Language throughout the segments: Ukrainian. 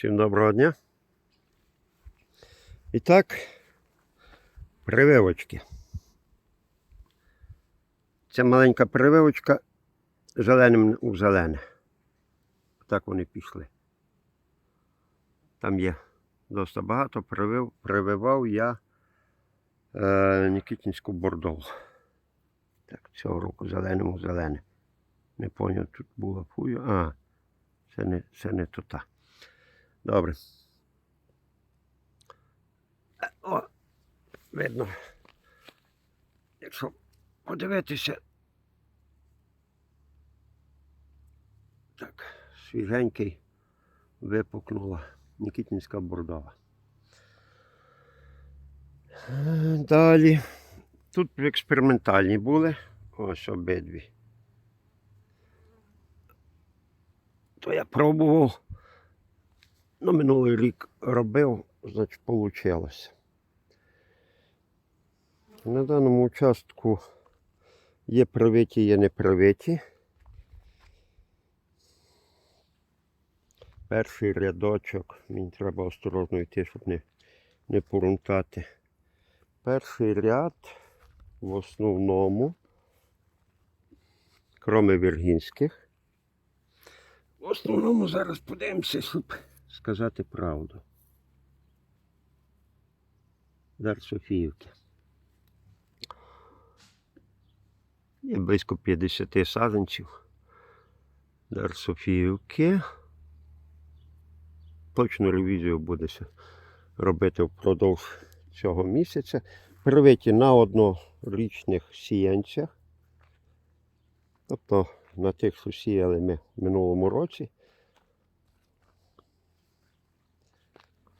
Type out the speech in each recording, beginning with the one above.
Всім доброго дня. І так, прививочки. Ця маленька прививочка зеленим у зелене. Так вони пішли. Там є досить багато. Привив, прививав я е, Нікітінську бордову. Так, цього року зеленим у зелене. Не поняв, тут була фую. А, це не, це не то та. Добре. О, видно. Якщо подивитися. Так, свіженький випукнула Нікітінська бордова. Далі. Тут експериментальні були. Ось обидві. То я пробував. Ну, минулий рік робив, значить, вийшло. На даному участку є привиті, є непривиті. Перший рядочок, мені треба осторожно йти, щоб не, не порунтати. Перший ряд в основному, кроме віргінських, в основному зараз подивимося, щоб сказати правду. Дар Софіївки. Є близько 50 саджанців. Дар Софіївки. Точну ревізію будеться робити впродовж цього місяця. Привиті на однорічних сіянцях. Тобто на тих, що сіяли ми в минулому році.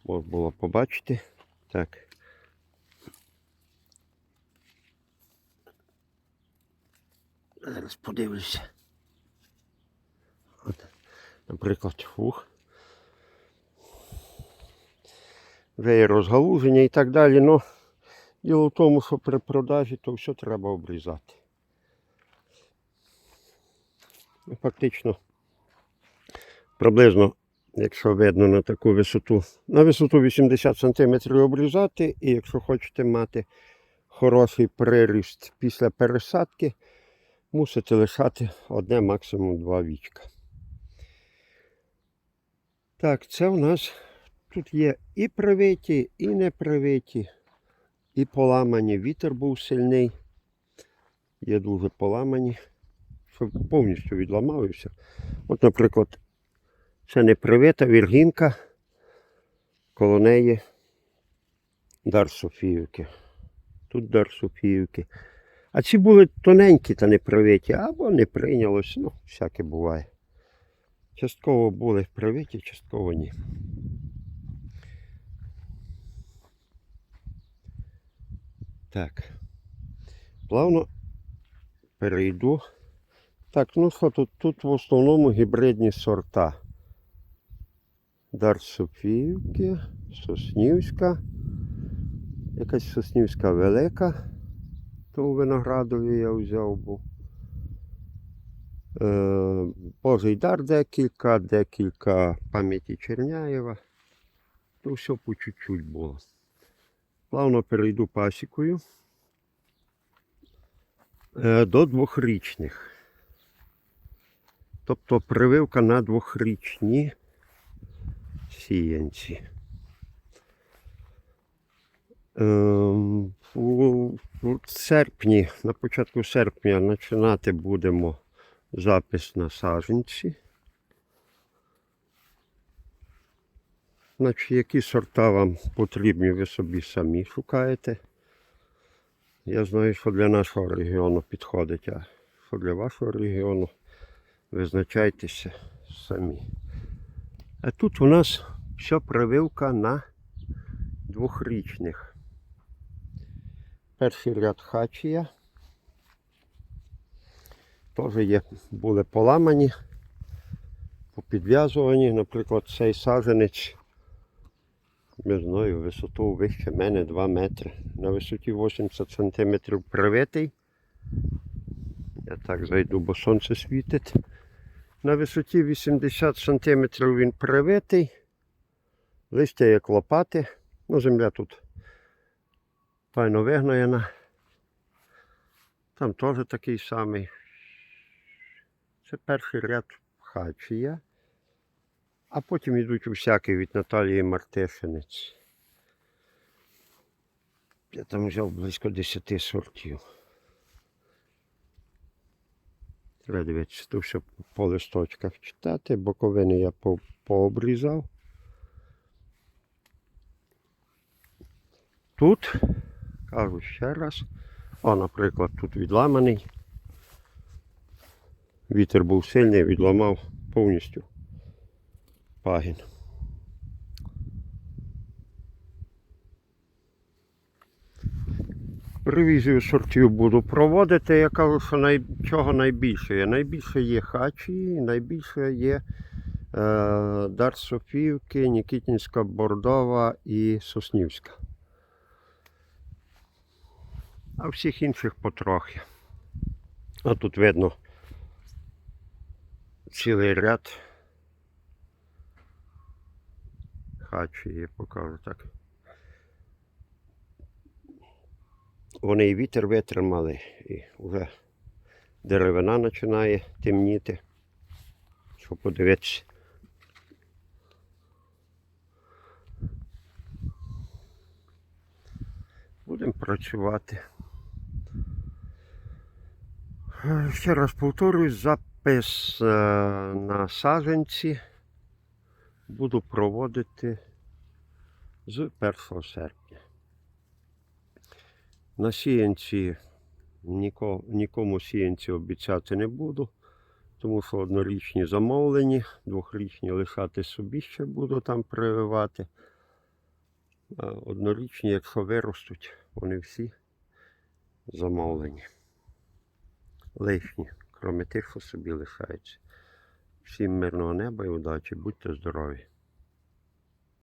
Можна було побачити. Так. Зараз подивлюся. От, наприклад, фух. Вже є розгалуження і так далі. Но діло в тому, що при продажі то все треба обрізати. Ну, Фактично, приблизно, якщо видно на таку висоту, на висоту 80 см обрізати, і якщо хочете мати хороший приріст після пересадки, мусите лишати одне, максимум два вічка. Так, це у нас тут є і привиті, і непривиті, і поламані. Вітер був сильний. Є дуже поламані щоб повністю все. От, наприклад, це не привита віргінка, коло неї дар Софіївки. Тут дар Софіївки. А ці були тоненькі та не привиті, або не прийнялось, ну, всяке буває. Частково були привиті, частково ні. Так. Плавно перейду. Так, ну що тут? Тут в основному гібридні сорта. Дар Софіївки, Соснівська. Якась Соснівська велика. То у виноградові я взяв був. Е, Божий дар декілька, декілька пам'яті Черняєва. То все по чуть-чуть було. Плавно перейду пасікою. Е, До двохрічних. Тобто прививка на двохрічні сіянці. Ем, у, серпні, на початку серпня починати будемо запис на саженці. Значить, які сорта вам потрібні, ви собі самі шукаєте. Я знаю, що для нашого регіону підходить, а що для вашого регіону визначайтеся самі. А тут у нас вся прививка на двохрічних. Перший ряд хачія. Теж є, були поламані, попідв'язувані. Наприклад, цей саженець, не знаю, висоту вище мене 2 метри. На висоті 80 см привитий. Я так зайду, бо сонце світить. На висоті 80 см він привитий. Листя як лопати. Ну, земля тут файно вигноєна. Там теж такий самий. Це перший ряд хачія. А потім йдуть усякі від Наталії Мартишинець. Я там взяв близько 10 сортів. Треба дивитися, тут все по листочках читати, боковини я по- пообрізав. Тут, кажу ще раз, о, наприклад, тут відламаний. Вітер був сильний, відламав повністю пагін. Ревізію сортів буду проводити. Я кажу, що най... чого найбільше є. Найбільше є хачі, найбільше є е... Дар Софіївки, Нікітінська, Бордова і Соснівська. А всіх інших потрохи. А тут видно цілий ряд. Хачі є, покажу так. Вони і вітер витримали, і вже деревина починає темніти. Що подивитися. Будемо працювати. Е, Ще раз повторюю, запис е, на саджанці буду проводити з 1 серпня. На сіянці ніко, нікому сіянці обіцяти не буду, тому що однорічні замовлені, двохрічні лишати собі ще буду там прививати. Однорічні, якщо виростуть, вони всі замовлені. Лишні, крім тих, що собі лишаються. Всім мирного неба і удачі, будьте здорові!